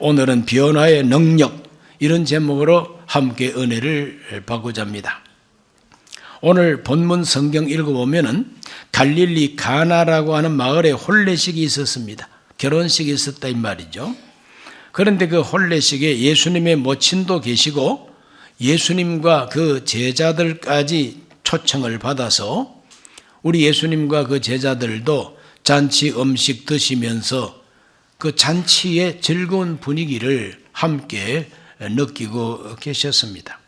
오늘은 변화의 능력 이런 제목으로 함께 은혜를 받고자 합니다. 오늘 본문 성경 읽어보면은 갈릴리 가나라고 하는 마을에 혼례식이 있었습니다. 결혼식이 있었다 이 말이죠. 그런데 그 혼례식에 예수님의 모친도 계시고 예수님과 그 제자들까지 초청을 받아서 우리 예수님과 그 제자들도 잔치 음식 드시면서 그 잔치의 즐거운 분위기를 함께 느끼고 계셨습니다.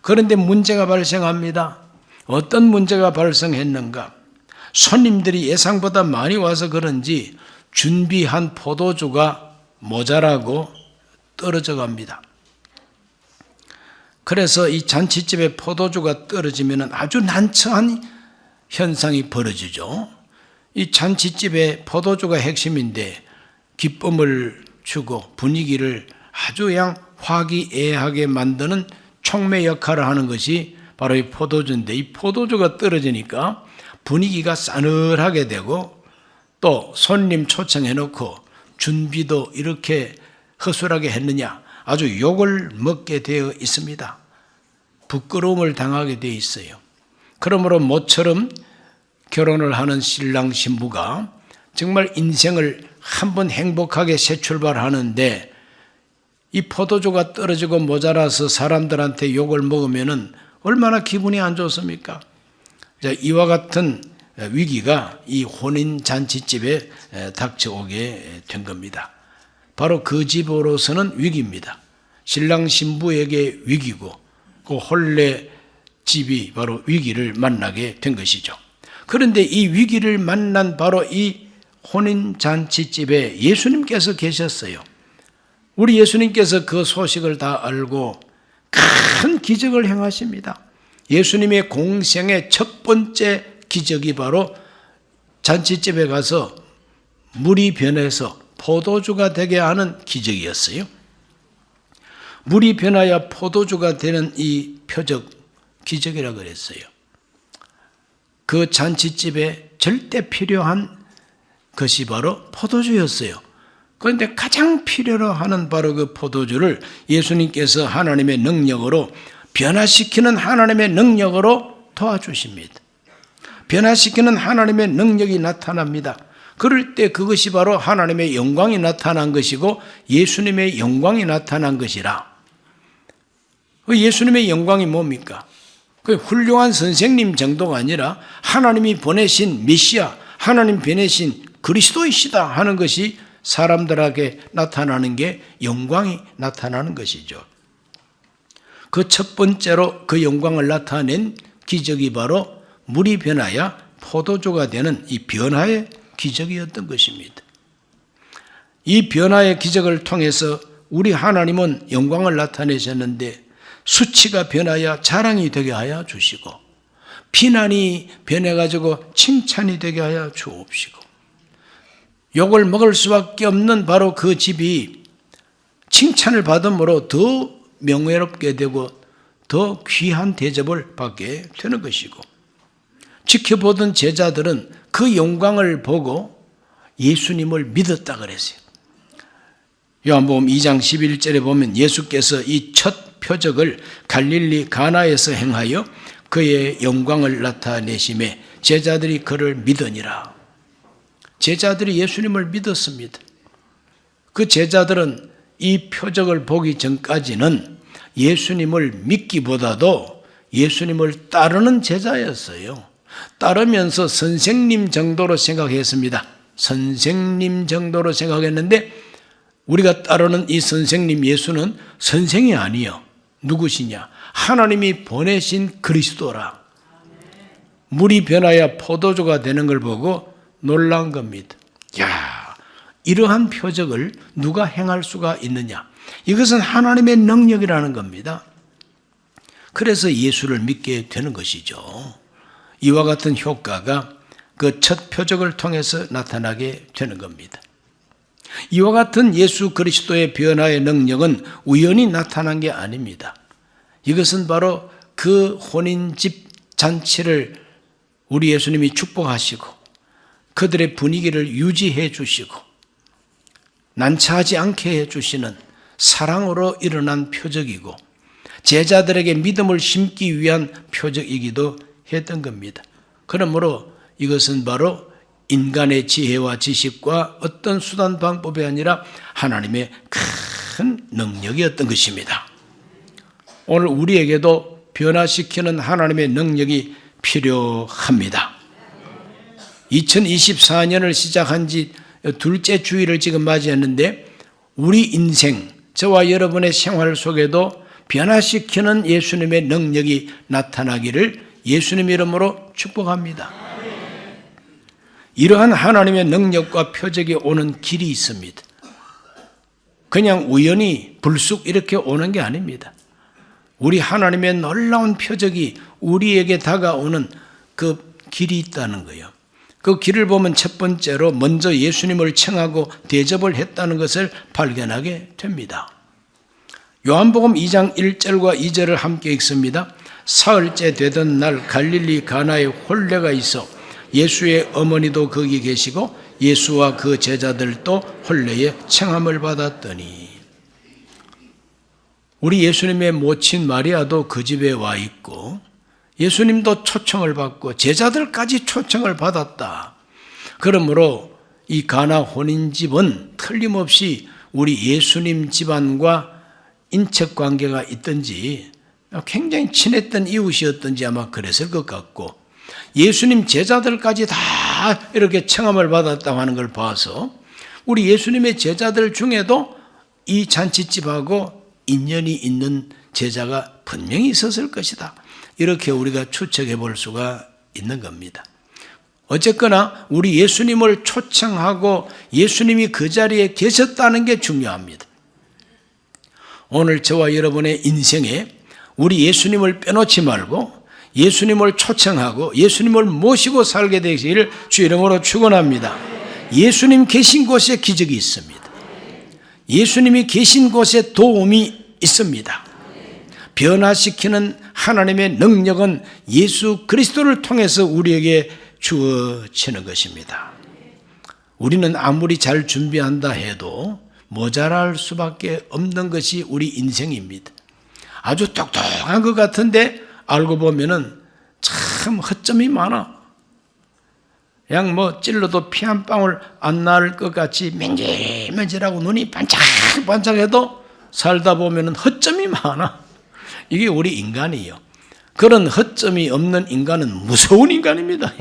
그런데 문제가 발생합니다. 어떤 문제가 발생했는가? 손님들이 예상보다 많이 와서 그런지 준비한 포도주가 모자라고 떨어져 갑니다. 그래서 이 잔치집에 포도주가 떨어지면 아주 난처한 현상이 벌어지죠. 이 잔치집에 포도주가 핵심인데 기쁨을 주고 분위기를 아주 그냥 화기애애하게 만드는 촉매 역할을 하는 것이 바로 이 포도주인데 이 포도주가 떨어지니까 분위기가 싸늘하게 되고 또 손님 초청해 놓고 준비도 이렇게 허술하게 했느냐 아주 욕을 먹게 되어 있습니다. 부끄러움을 당하게 되어 있어요. 그러므로 모처럼 결혼을 하는 신랑 신부가 정말 인생을 한번 행복하게 새 출발하는데 이 포도주가 떨어지고 모자라서 사람들한테 욕을 먹으면은 얼마나 기분이 안 좋습니까? 자, 이와 같은 위기가 이 혼인 잔치집에 닥쳐오게 된 겁니다. 바로 그 집으로서는 위기입니다. 신랑 신부에게 위기고 그 혼례 집이 바로 위기를 만나게 된 것이죠. 그런데 이 위기를 만난 바로 이 혼인 잔치집에 예수님께서 계셨어요. 우리 예수님께서 그 소식을 다 알고 큰 기적을 행하십니다. 예수님의 공생의 첫 번째 기적이 바로 잔치집에 가서 물이 변해서 포도주가 되게 하는 기적이었어요. 물이 변하여 포도주가 되는 이 표적 기적이라 그랬어요. 그 잔치집에 절대 필요한 것이 바로 포도주였어요. 그런데 가장 필요로 하는 바로 그 포도주를 예수님께서 하나님의 능력으로 변화시키는 하나님의 능력으로 도와주십니다. 변화시키는 하나님의 능력이 나타납니다. 그럴 때 그것이 바로 하나님의 영광이 나타난 것이고 예수님의 영광이 나타난 것이라. 그 예수님의 영광이 뭡니까? 그 훌륭한 선생님 정도가 아니라 하나님이 보내신 메시아, 하나님 보내신 그리스도이시다 하는 것이 사람들에게 나타나는 게 영광이 나타나는 것이죠. 그 첫 번째로 그 영광을 나타낸 기적이 바로 물이 변하여 포도주가 되는 이 변화의 기적이었던 것입니다. 이 변화의 기적을 통해서 우리 하나님은 영광을 나타내셨는데 수치가 변하여 자랑이 되게 하여 주시고 비난이 변해가지고 칭찬이 되게 하여 주옵시고 욕을 먹을 수밖에 없는 바로 그 집이 칭찬을 받음으로 더 명예롭게 되고 더 귀한 대접을 받게 되는 것이고 지켜보던 제자들은 그 영광을 보고 예수님을 믿었다 그랬어요. 요한복음 2장 11절에 보면 예수께서 이 첫 표적을 갈릴리 가나에서 행하여 그의 영광을 나타내심에 제자들이 그를 믿으니라. 제자들이 예수님을 믿었습니다. 그 제자들은 이 표적을 보기 전까지는 예수님을 믿기보다도 예수님을 따르는 제자였어요. 따르면서 선생님 정도로 생각했습니다. 선생님 정도로 생각했는데 우리가 따르는 이 선생님 예수는 선생이 아니요. 누구시냐? 하나님이 보내신 그리스도라. 물이 변하여 포도주가 되는 걸 보고 놀란 겁니다. 야, 이러한 표적을 누가 행할 수가 있느냐? 이것은 하나님의 능력이라는 겁니다. 그래서 예수를 믿게 되는 것이죠. 이와 같은 효과가 그 첫 표적을 통해서 나타나게 되는 겁니다. 이와 같은 예수 그리스도의 변화의 능력은 우연히 나타난 게 아닙니다. 이것은 바로 그 혼인집 잔치를 우리 예수님이 축복하시고 그들의 분위기를 유지해 주시고 난처하지 않게 해 주시는 사랑으로 일어난 표적이고 제자들에게 믿음을 심기 위한 표적이기도 했던 겁니다. 그러므로 이것은 바로 인간의 지혜와 지식과 어떤 수단 방법이 아니라 하나님의 큰 능력이었던 것입니다. 오늘 우리에게도 변화시키는 하나님의 능력이 필요합니다. 2024년을 시작한 지 둘째 주일을 지금 맞이했는데 우리 인생, 저와 여러분의 생활 속에도 변화시키는 예수님의 능력이 나타나기를 예수님 이름으로 축복합니다. 이러한 하나님의 능력과 표적이 오는 길이 있습니다. 그냥 우연히 불쑥 이렇게 오는 게 아닙니다. 우리 하나님의 놀라운 표적이 우리에게 다가오는 그 길이 있다는 거예요. 그 길을 보면 첫 번째로 먼저 예수님을 청하고 대접을 했다는 것을 발견하게 됩니다. 요한복음 2장 1절과 2절을 함께 읽습니다. 사흘째 되던 날 갈릴리 가나에 홀레가 있어 예수의 어머니도 거기 계시고 예수와 그 제자들도 홀레에 청함을 받았더니 우리 예수님의 모친 마리아도 그 집에 와 있고 예수님도 초청을 받고 제자들까지 초청을 받았다. 그러므로 이 가나 혼인 집은 틀림없이 우리 예수님 집안과 인척 관계가 있든지 굉장히 친했던 이웃이었든지 아마 그랬을 것 같고 예수님 제자들까지 다 이렇게 청함을 받았다고 하는 걸 봐서 우리 예수님의 제자들 중에도 이 잔치집하고 인연이 있는 제자가 분명히 있었을 것이다. 이렇게 우리가 추측해 볼 수가 있는 겁니다. 어쨌거나 우리 예수님을 초청하고 예수님이 그 자리에 계셨다는 게 중요합니다. 오늘 저와 여러분의 인생에 우리 예수님을 빼놓지 말고 예수님을 초청하고 예수님을 모시고 살게 되기를 주 이름으로 축원합니다. 예수님 계신 곳에 기적이 있습니다. 예수님이 계신 곳에 도움이 있습니다. 변화시키는 하나님의 능력은 예수 그리스도를 통해서 우리에게 주어지는 것입니다. 우리는 아무리 잘 준비한다 해도 모자랄 수밖에 없는 것이 우리 인생입니다. 아주 똑똑한 것 같은데 알고 보면은 참 허점이 많아. 그냥 뭐 찔러도 피 한 방울 안 날 것 같이 맨질맨질하고 눈이 반짝반짝해도 살다 보면은 허점이 많아. 이게 우리 인간이요. 그런 허점이 없는 인간은 무서운 인간입니다.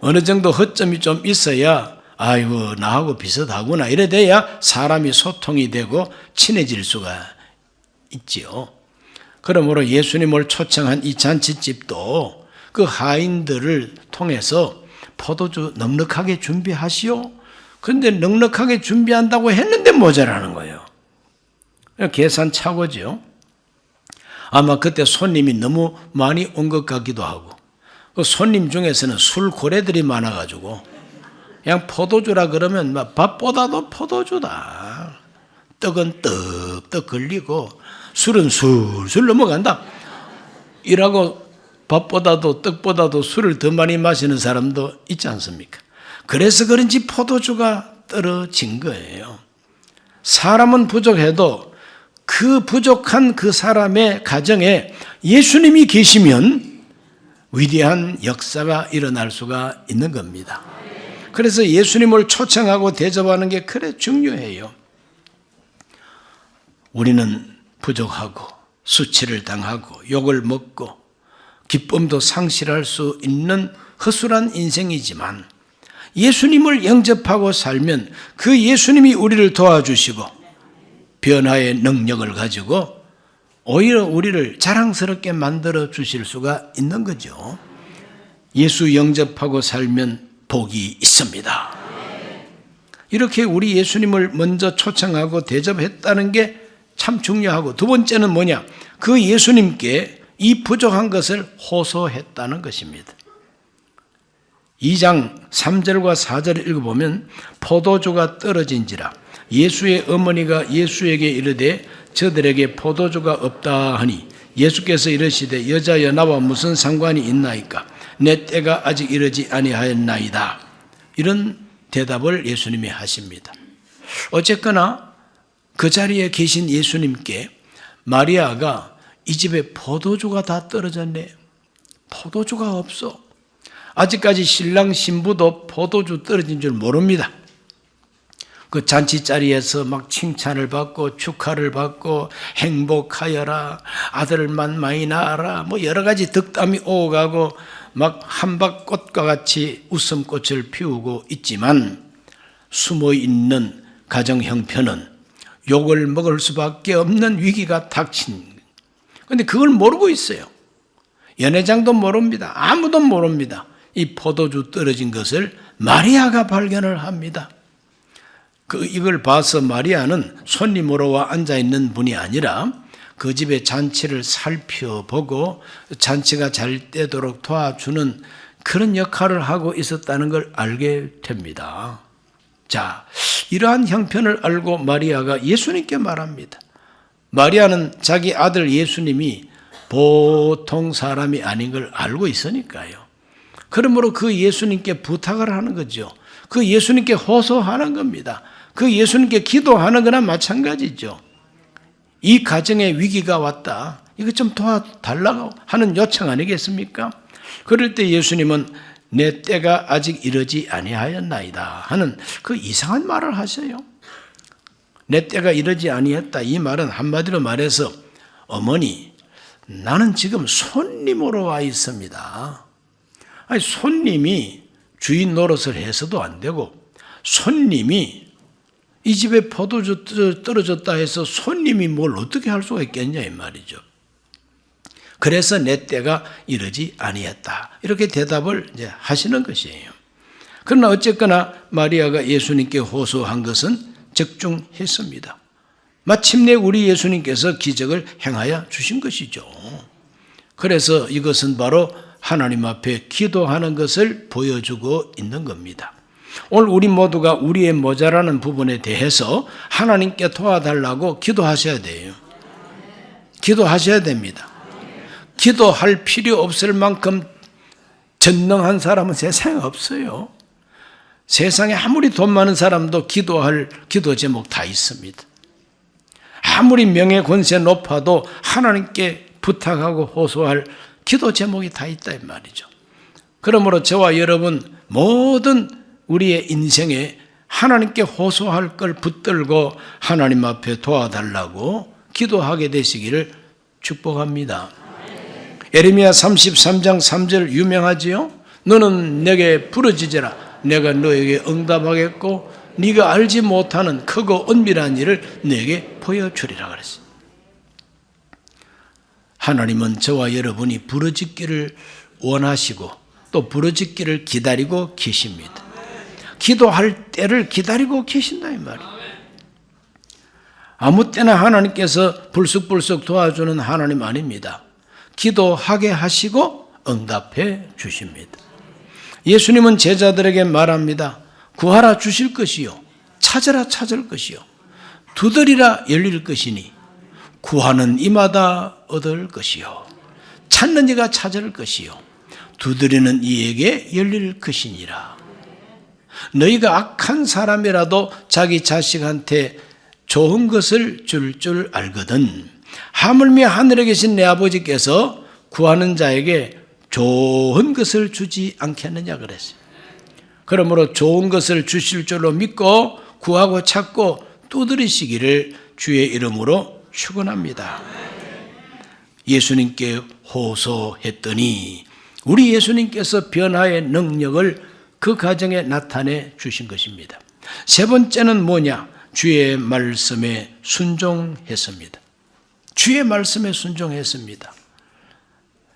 어느 정도 허점이 좀 있어야 아이고 나하고 비슷하구나 이래 돼야 사람이 소통이 되고 친해질 수가 있지요. 그러므로 예수님을 초청한 이 잔치집도 그 하인들을 통해서 포도주 넉넉하게 준비하시오. 근데 넉넉하게 준비한다고 했는데 모자라는 거예요. 계산 착오죠. 아마 그때 손님이 너무 많이 온 것 같기도 하고 그 손님 중에서는 술 고래들이 많아가지고 그냥 포도주라 그러면 막 밥보다도 포도주다. 떡은 떡떡 걸리고 술은 술술 넘어간다. 이라고 밥보다도 떡보다도 술을 더 많이 마시는 사람도 있지 않습니까? 그래서 그런지 포도주가 떨어진 거예요. 사람은 부족해도 그 부족한 그 사람의 가정에 예수님이 계시면 위대한 역사가 일어날 수가 있는 겁니다. 그래서 예수님을 초청하고 대접하는 게 그래 중요해요. 우리는 부족하고 수치를 당하고 욕을 먹고 기쁨도 상실할 수 있는 허술한 인생이지만 예수님을 영접하고 살면 그 예수님이 우리를 도와주시고 변화의 능력을 가지고 오히려 우리를 자랑스럽게 만들어 주실 수가 있는 거죠. 예수 영접하고 살면 복이 있습니다. 이렇게 우리 예수님을 먼저 초청하고 대접했다는 게 참 중요하고 두 번째는 뭐냐? 그 예수님께 이 부족한 것을 호소했다는 것입니다. 2장 3절과 4절을 읽어보면 포도주가 떨어진지라 예수의 어머니가 예수에게 이르되 저들에게 포도주가 없다 하니 예수께서 이르시되 여자여 나와 무슨 상관이 있나이까 내 때가 아직 이르지 아니하였나이다 이런 대답을 예수님이 하십니다 어쨌거나 그 자리에 계신 예수님께 마리아가 이 집에 포도주가 다 떨어졌네. 포도주가 없어. 아직까지 신랑 신부도 포도주 떨어진 줄 모릅니다. 그 잔치 자리에서 막 칭찬을 받고 축하를 받고 행복하여라 아들만 많이 낳아라 뭐 여러 가지 덕담이 오가고 막 한박꽃과 같이 웃음꽃을 피우고 있지만 숨어 있는 가정 형편은 욕을 먹을 수밖에 없는 위기가 닥친. 근데 그걸 모르고 있어요. 연회장도 모릅니다. 아무도 모릅니다. 이 포도주 떨어진 것을 마리아가 발견을 합니다. 그 이걸 봐서 마리아는 손님으로 와 앉아 있는 분이 아니라 그 집의 잔치를 살펴보고 잔치가 잘 되도록 도와주는 그런 역할을 하고 있었다는 걸 알게 됩니다. 자, 이러한 형편을 알고 마리아가 예수님께 말합니다. 마리아는 자기 아들 예수님이 보통 사람이 아닌 걸 알고 있으니까요. 그러므로 그 예수님께 부탁을 하는 거죠. 그 예수님께 호소하는 겁니다. 그 예수님께 기도하는 거나 마찬가지죠. 이 가정에 위기가 왔다. 이거 좀 도와달라고 하는 요청 아니겠습니까? 그럴 때 예수님은 내 때가 아직 이르지 아니하였나이다 하는 그 이상한 말을 하셔요. 내 때가 이르지 아니했다. 이 말은 한마디로 말해서 어머니, 나는 지금 손님으로 와 있습니다. 아니, 손님이 주인 노릇을 해서도 안 되고, 손님이 이 집에 포도주 떨어졌다 해서 손님이 뭘 어떻게 할 수가 있겠냐, 이 말이죠. 그래서 내 때가 이르지 아니했다. 이렇게 대답을 이제 하시는 것이에요. 그러나 어쨌거나 마리아가 예수님께 호소한 것은 적중했습니다. 마침내 우리 예수님께서 기적을 행하여 주신 것이죠. 그래서 이것은 바로 하나님 앞에 기도하는 것을 보여주고 있는 겁니다. 오늘 우리 모두가 우리의 모자라는 부분에 대해서 하나님께 도와달라고 기도하셔야 돼요. 기도하셔야 됩니다. 기도할 필요 없을 만큼 전능한 사람은 세상에 없어요. 세상에 아무리 돈 많은 사람도 기도할 기도 제목 다 있습니다. 아무리 명예 권세 높아도 하나님께 부탁하고 호소할 기도 제목이 다 있다 이 말이죠. 그러므로 저와 여러분 모든 우리의 인생에 하나님께 호소할 걸 붙들고 하나님 앞에 도와달라고 기도하게 되시기를 축복합니다. 에레미야 33장 3절 유명하지요? 너는 내게 부르짖으라 내가 너에게 응답하겠고 네가 알지 못하는 크고 은밀한 일을 내게 보여주리라 그랬어요. 하나님은 저와 여러분이 부르짖기를 원하시고 또 부르짖기를 기다리고 계십니다. 기도할 때를 기다리고 계신다 이 말이에요. 아무 때나 하나님께서 불쑥불쑥 도와주는 하나님 아닙니다. 기도하게 하시고 응답해 주십니다. 예수님은 제자들에게 말합니다. 구하라 주실 것이요. 찾으라 찾을 것이요. 두드리라 열릴 것이니 구하는 이마다 얻을 것이요. 찾는 이가 찾을 것이요. 두드리는 이에게 열릴 것이니라. 너희가 악한 사람이라도 자기 자식한테 좋은 것을 줄줄 알거든. 하물며 하늘에 계신 내 아버지께서 구하는 자에게 좋은 것을 주지 않겠느냐 그랬어요. 그러므로 좋은 것을 주실 줄로 믿고 구하고 찾고 두드리시기를 주의 이름으로 축원합니다. 예수님께 호소했더니 우리 예수님께서 변화의 능력을 그 가정에 나타내 주신 것입니다. 세 번째는 뭐냐? 주의 말씀에 순종했습니다. 주의 말씀에 순종했습니다.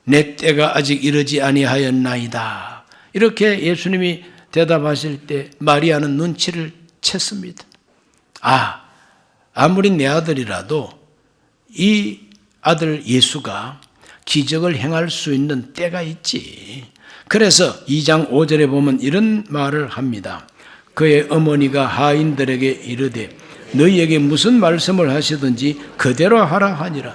내 때가 아직 이르지 아니하였나이다. 이렇게 예수님이 대답하실 때 마리아는 눈치를 챘습니다. 아, 아무리 내 아들이라도 이 아들 예수가 기적을 행할 수 있는 때가 있지. 그래서 2장 5절에 보면 이런 말을 합니다. 그의 어머니가 하인들에게 이르되 너희에게 무슨 말씀을 하시든지 그대로 하라 하니라.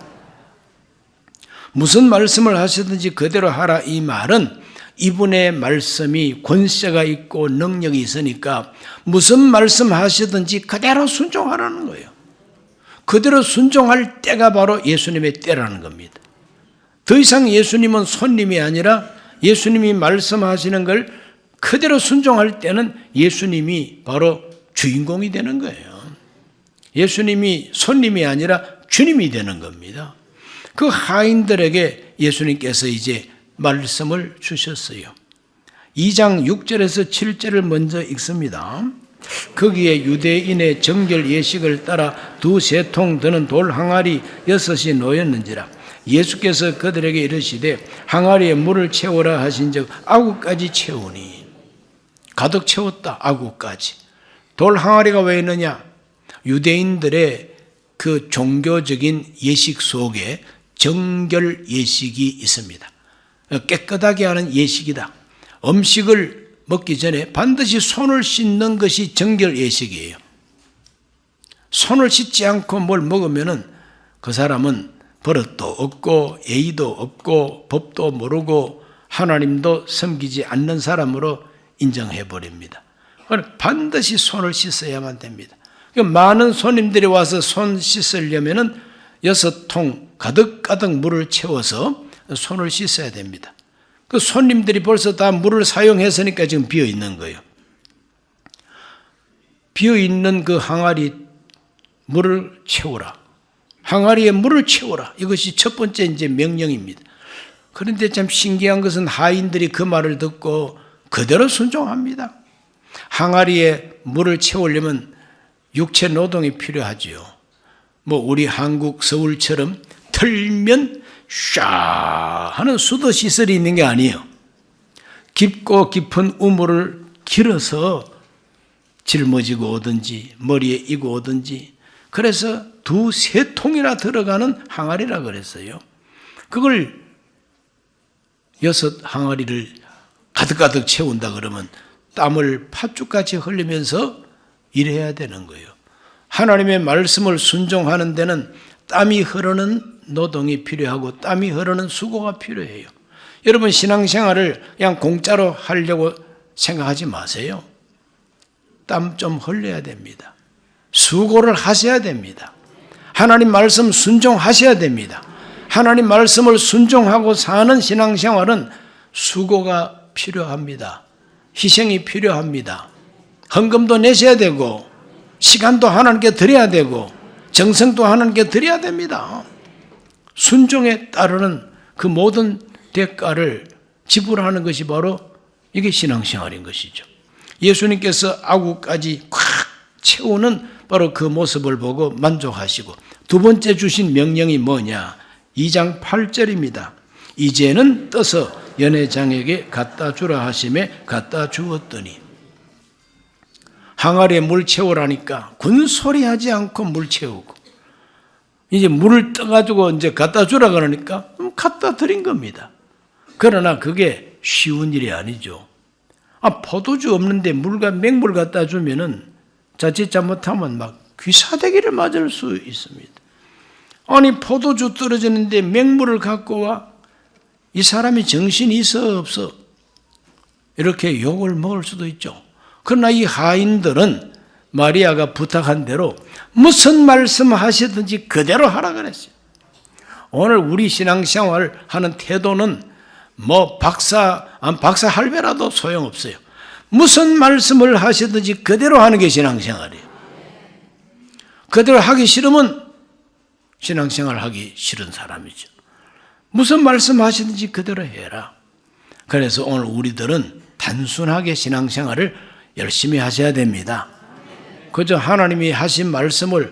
무슨 말씀을 하시든지 그대로 하라 이 말은 이분의 말씀이 권세가 있고 능력이 있으니까 무슨 말씀 하시든지 그대로 순종하라는 거예요. 그대로 순종할 때가 바로 예수님의 때라는 겁니다. 더 이상 예수님은 손님이 아니라 예수님이 말씀하시는 걸 그대로 순종할 때는 예수님이 바로 주인공이 되는 거예요. 예수님이 손님이 아니라 주님이 되는 겁니다. 그 하인들에게 예수님께서 이제 말씀을 주셨어요. 2장 6절에서 7절을 먼저 읽습니다. 거기에 유대인의 정결 예식을 따라 두 세 통 드는 돌 항아리 여섯이 놓였는지라 예수께서 그들에게 이르시되 항아리에 물을 채우라 하신즉 아구까지 채우니 가득 채웠다 아구까지 돌 항아리가 왜 있느냐 유대인들의 그 종교적인 예식 속에 정결 예식이 있습니다. 깨끗하게 하는 예식이다. 음식을 먹기 전에 반드시 손을 씻는 것이 정결 예식이에요. 손을 씻지 않고 뭘 먹으면은 그 사람은 버릇도 없고 예의도 없고 법도 모르고 하나님도 섬기지 않는 사람으로 인정해 버립니다. 반드시 손을 씻어야만 됩니다. 많은 손님들이 와서 손 씻으려면은 여섯 통 가득가득 물을 채워서 손을 씻어야 됩니다. 그 손님들이 벌써 다 물을 사용했으니까 지금 비어 있는 거예요. 비어 있는 그 항아리 물을 채우라. 항아리에 물을 채우라. 이것이 첫 번째 이제 명령입니다. 그런데 참 신기한 것은 하인들이 그 말을 듣고 그대로 순종합니다. 항아리에 물을 채우려면 육체 노동이 필요하지요. 뭐 우리 한국 서울처럼 털면 샤 하는 수도 시설이 있는 게 아니에요. 깊고 깊은 우물을 길어서 짊어지고 오든지 머리에 이고 오든지 그래서 두 세 통이나 들어가는 항아리라 그랬어요. 그걸 여섯 항아리를 가득가득 채운다 그러면 땀을 팥죽같이 흘리면서 일해야 되는 거예요. 하나님의 말씀을 순종하는 데는 땀이 흐르는 노동이 필요하고 땀이 흐르는 수고가 필요해요. 여러분 신앙생활을 그냥 공짜로 하려고 생각하지 마세요. 땀 좀 흘려야 됩니다. 수고를 하셔야 됩니다. 하나님 말씀 순종하셔야 됩니다. 하나님 말씀을 순종하고 사는 신앙생활은 수고가 필요합니다. 희생이 필요합니다. 헌금도 내셔야 되고 시간도 하나님께 드려야 되고 정성도 하나님께 드려야 됩니다. 순종에 따르는 그 모든 대가를 지불하는 것이 바로 이게 신앙생활인 것이죠. 예수님께서 아구까지 콱 채우는 바로 그 모습을 보고 만족하시고 두 번째 주신 명령이 뭐냐? 2장 8절입니다. 이제는 떠서 연회장에게 갖다 주라 하심에 갖다 주었더니 항아리에 물 채우라니까 군소리 하지 않고 물 채우고 이제 물을 떠가지고 이제 갖다 주라 그러니까 갖다 드린 겁니다. 그러나 그게 쉬운 일이 아니죠. 아, 포도주 없는데 물과 맹물 갖다 주면은 자칫 잘못하면 막 귀사대기를 맞을 수 있습니다. 아니, 포도주 떨어지는데 맹물을 갖고 와? 이 사람이 정신이 있어, 없어? 이렇게 욕을 먹을 수도 있죠. 그러나 이 하인들은 마리아가 부탁한 대로 무슨 말씀 하시든지 그대로 하라 그랬어요. 오늘 우리 신앙생활 하는 태도는 뭐 박사, 박사 할배라도 소용없어요. 무슨 말씀을 하시든지 그대로 하는 게 신앙생활이에요. 그대로 하기 싫으면 신앙생활 하기 싫은 사람이죠. 무슨 말씀 하시든지 그대로 해라. 그래서 오늘 우리들은 단순하게 신앙생활을 열심히 하셔야 됩니다. 그저 하나님이 하신 말씀을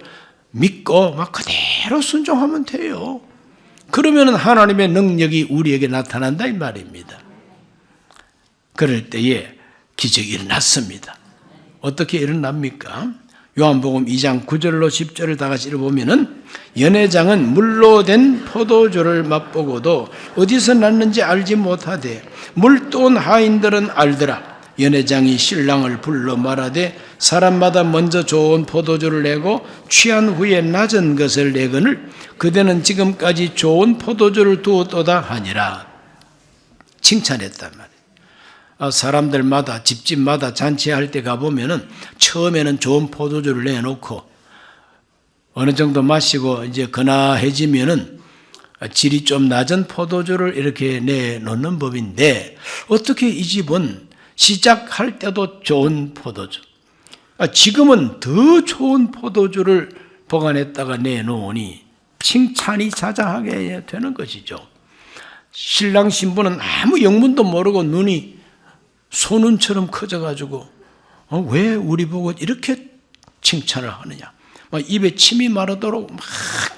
믿고 막 그대로 순종하면 돼요. 그러면 하나님의 능력이 우리에게 나타난다 이 말입니다. 그럴 때에 기적이 일어났습니다. 어떻게 일어납니까? 요한복음 2장 9절로 10절을 다 같이 읽어보면은 연회장은 물로 된 포도주를 맛보고도 어디서 났는지 알지 못하되 물돈 하인들은 알더라. 연회장이 신랑을 불러 말하되 사람마다 먼저 좋은 포도주를 내고 취한 후에 낮은 것을 내거늘 그대는 지금까지 좋은 포도주를 두었도다 하니라 칭찬했단 말이에요. 아, 사람들마다 집집마다 잔치할 때 가보면은 처음에는 좋은 포도주를 내놓고 어느 정도 마시고 이제 근화해지면은 질이 좀 낮은 포도주를 이렇게 내놓는 법인데 어떻게 이 집은 시작할 때도 좋은 포도주 아, 지금은 더 좋은 포도주를 보관했다가 내놓으니 칭찬이 자자하게 되는 것이죠. 신랑 신부는 아무 영문도 모르고 눈이 소눈처럼 커져가지고 어, 왜 우리 보고 이렇게 칭찬을 하느냐? 막 입에 침이 마르도록 막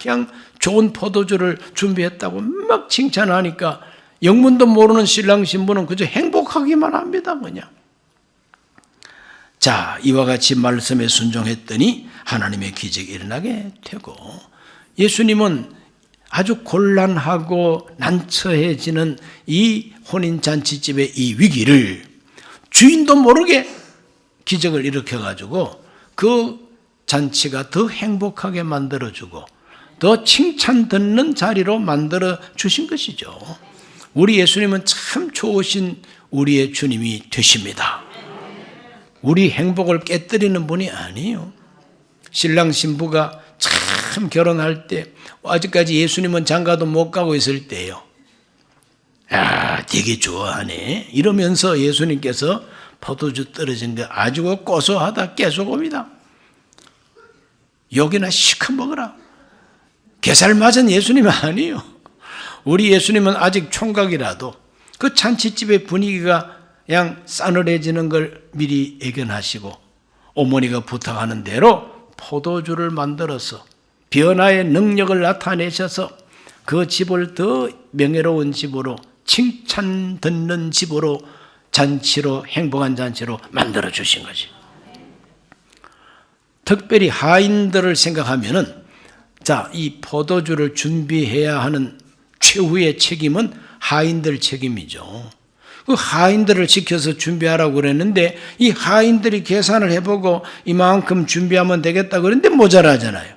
그냥 좋은 포도주를 준비했다고 막 칭찬하니까 영문도 모르는 신랑 신부는 그저 행복하기만 합니다, 그냥. 자, 이와 같이 말씀에 순종했더니 하나님의 기적이 일어나게 되고 예수님은 아주 곤란하고 난처해지는 이 혼인잔치집의 이 위기를 주인도 모르게 기적을 일으켜가지고 그 잔치가 더 행복하게 만들어주고 더 칭찬 듣는 자리로 만들어 주신 것이죠. 우리 예수님은 참 좋으신 우리의 주님이 되십니다. 우리 행복을 깨뜨리는 분이 아니에요. 신랑 신부가 참 결혼할 때 아직까지 예수님은 장가도 못 가고 있을 때요. 야, 되게 좋아하네. 이러면서 예수님께서 포도주 떨어진 거 아주 고소하다 계속 옵니다. 여기나 시커 먹어라. 게살 맞은 예수님 아니에요. 우리 예수님은 아직 총각이라도 그 잔치집의 분위기가 그냥 싸늘해지는 걸 미리 예견하시고 어머니가 부탁하는 대로 포도주를 만들어서 변화의 능력을 나타내셔서 그 집을 더 명예로운 집으로 칭찬 듣는 집으로 잔치로 행복한 잔치로 만들어 주신 거지. 특별히 하인들을 생각하면은 자, 이 포도주를 준비해야 하는 최후의 책임은 하인들 책임이죠. 그 하인들을 지켜서 준비하라고 그랬는데 이 하인들이 계산을 해보고 이만큼 준비하면 되겠다 그랬는데 모자라잖아요.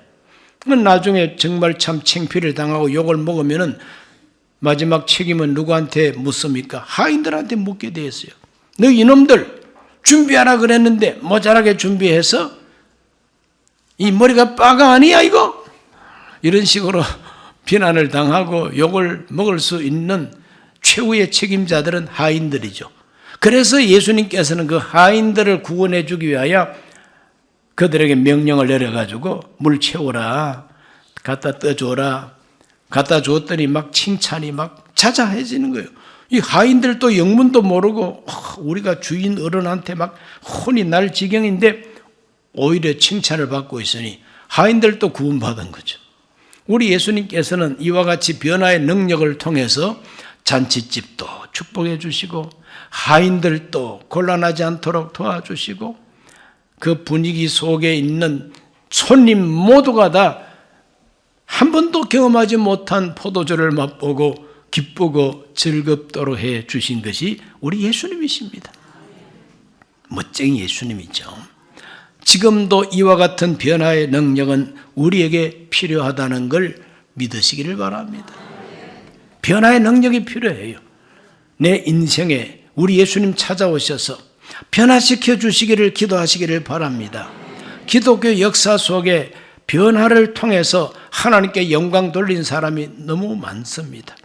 나중에 정말 참 창피를 당하고 욕을 먹으면은 마지막 책임은 누구한테 묻습니까? 하인들한테 묻게 되었어요. 너 이놈들 준비하라 그랬는데 모자라게 준비해서 이 머리가 빠가 아니야 이거? 이런 식으로 비난을 당하고 욕을 먹을 수 있는 최후의 책임자들은 하인들이죠. 그래서 예수님께서는 그 하인들을 구원해 주기 위하여 그들에게 명령을 내려가지고 물 채워라, 갖다 떠줘라, 갖다 줬더니 막 칭찬이 막 자자해지는 거예요. 이 하인들도 영문도 모르고 우리가 주인 어른한테 막 혼이 날 지경인데 오히려 칭찬을 받고 있으니 하인들도 구원받은 거죠. 우리 예수님께서는 이와 같이 변화의 능력을 통해서 잔치집도 축복해 주시고 하인들도 곤란하지 않도록 도와주시고 그 분위기 속에 있는 손님 모두가 다 한 번도 경험하지 못한 포도주를 맛보고 기쁘고 즐겁도록 해 주신 것이 우리 예수님이십니다. 멋쟁이 예수님이죠. 지금도 이와 같은 변화의 능력은 우리에게 필요하다는 걸 믿으시기를 바랍니다. 변화의 능력이 필요해요. 내 인생에 우리 예수님 찾아오셔서 변화시켜 주시기를 기도하시기를 바랍니다. 기독교 역사 속에 변화를 통해서 하나님께 영광 돌린 사람이 너무 많습니다.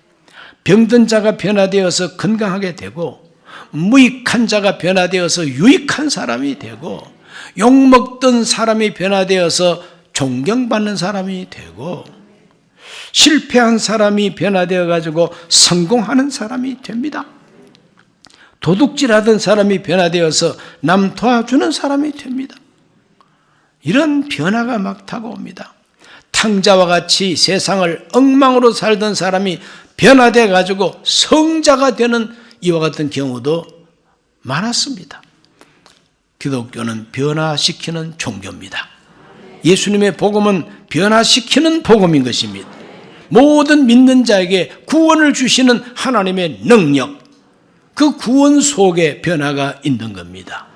병든 자가 변화되어서 건강하게 되고, 무익한 자가 변화되어서 유익한 사람이 되고, 욕먹던 사람이 변화되어서 존경받는 사람이 되고, 실패한 사람이 변화되어 가지고 성공하는 사람이 됩니다. 도둑질하던 사람이 변화되어서 남 도와주는 사람이 됩니다. 이런 변화가 막 다가옵니다. 탕자와 같이 세상을 엉망으로 살던 사람이 변화되어 가지고 성자가 되는 이와 같은 경우도 많았습니다. 기독교는 변화시키는 종교입니다. 예수님의 복음은 변화시키는 복음인 것입니다. 모든 믿는 자에게 구원을 주시는 하나님의 능력, 그 구원 속에 변화가 있는 겁니다.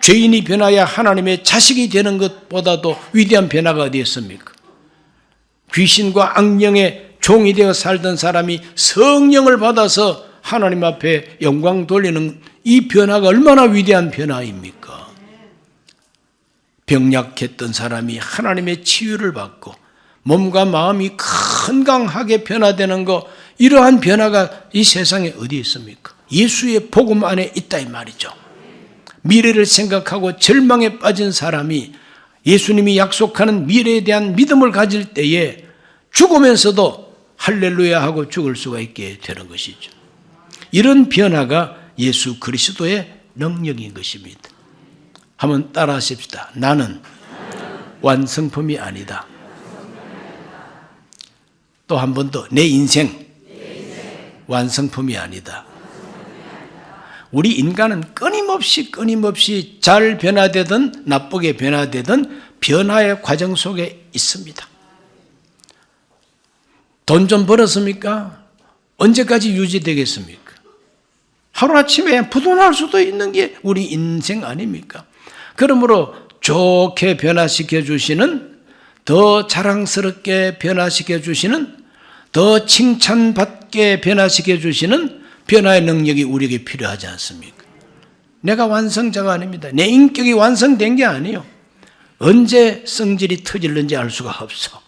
죄인이 변화야 하나님의 자식이 되는 것보다도 위대한 변화가 어디 있습니까? 귀신과 악령의 종이 되어 살던 사람이 성령을 받아서 하나님 앞에 영광 돌리는 이 변화가 얼마나 위대한 변화입니까? 병약했던 사람이 하나님의 치유를 받고 몸과 마음이 건강하게 변화되는 거 이러한 변화가 이 세상에 어디 있습니까? 예수의 복음 안에 있다 이 말이죠. 미래를 생각하고 절망에 빠진 사람이 예수님이 약속하는 미래에 대한 믿음을 가질 때에 죽으면서도 할렐루야 하고 죽을 수가 있게 되는 것이죠. 이런 변화가 예수 그리스도의 능력인 것입니다. 한번 따라 하십시다. 나는 완성품이 아니다. 또 한 번 더 내 인생 완성품이 아니다. 우리 인간은 끊임없이 끊임없이 잘 변화되든 나쁘게 변화되든 변화의 과정 속에 있습니다. 돈 좀 벌었습니까? 언제까지 유지되겠습니까? 하루아침에 부도날 수도 있는 게 우리 인생 아닙니까? 그러므로 좋게 변화시켜 주시는 더 자랑스럽게 변화시켜 주시는 더 칭찬받게 변화시켜 주시는 변화의 능력이 우리에게 필요하지 않습니까? 내가 완성자가 아닙니다. 내 인격이 완성된 게 아니에요. 언제 성질이 터질는지 알 수가 없어.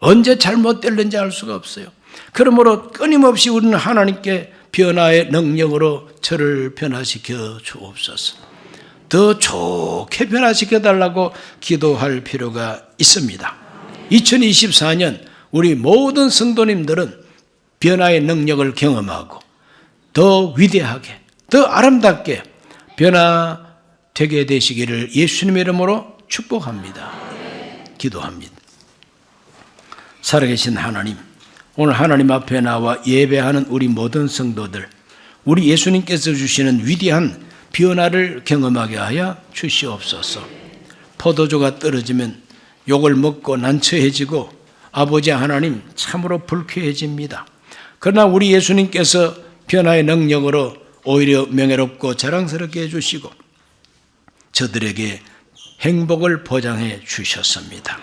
언제 잘못될는지 알 수가 없어요. 그러므로 끊임없이 우리는 하나님께 변화의 능력으로 저를 변화시켜 주옵소서. 더 좋게 변화시켜 달라고 기도할 필요가 있습니다. 2024년 우리 모든 성도님들은 변화의 능력을 경험하고 더 위대하게, 더 아름답게 변화되게 되시기를 예수님의 이름으로 축복합니다. 기도합니다. 살아계신 하나님, 오늘 하나님 앞에 나와 예배하는 우리 모든 성도들, 우리 예수님께서 주시는 위대한 변화를 경험하게 하여 주시옵소서. 포도주가 떨어지면 욕을 먹고 난처해지고 아버지 하나님 참으로 불쾌해집니다. 그러나 우리 예수님께서 변화의 능력으로 오히려 명예롭고 자랑스럽게 해주시고 저들에게 행복을 보장해 주셨습니다.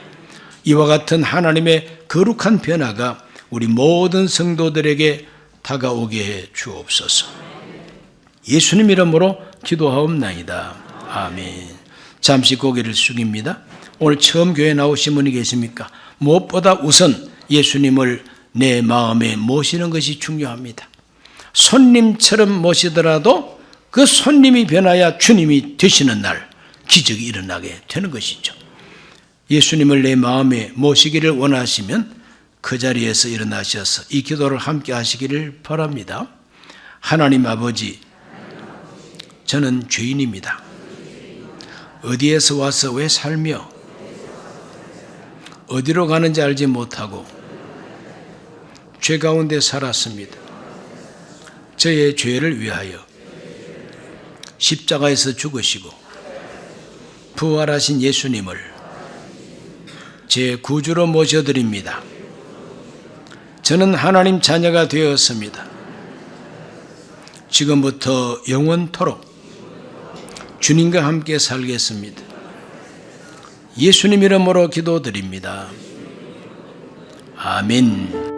이와 같은 하나님의 거룩한 변화가 우리 모든 성도들에게 다가오게 해 주옵소서. 예수님 이름으로 기도하옵나이다. 아멘. 잠시 고개를 숙입니다. 오늘 처음 교회 나오신 분이 계십니까? 무엇보다 우선 예수님을 내 마음에 모시는 것이 중요합니다. 손님처럼 모시더라도 그 손님이 변하여 주님이 되시는 날 기적이 일어나게 되는 것이죠. 예수님을 내 마음에 모시기를 원하시면 그 자리에서 일어나셔서 이 기도를 함께 하시기를 바랍니다. 하나님 아버지, 저는 죄인입니다. 어디에서 와서 왜 살며 어디로 가는지 알지 못하고 죄 가운데 살았습니다. 저의 죄를 위하여 십자가에서 죽으시고 부활하신 예수님을 제 구주로 모셔드립니다. 저는 하나님 자녀가 되었습니다. 지금부터 영원토록 주님과 함께 살겠습니다. 예수님 이름으로 기도드립니다. 아멘.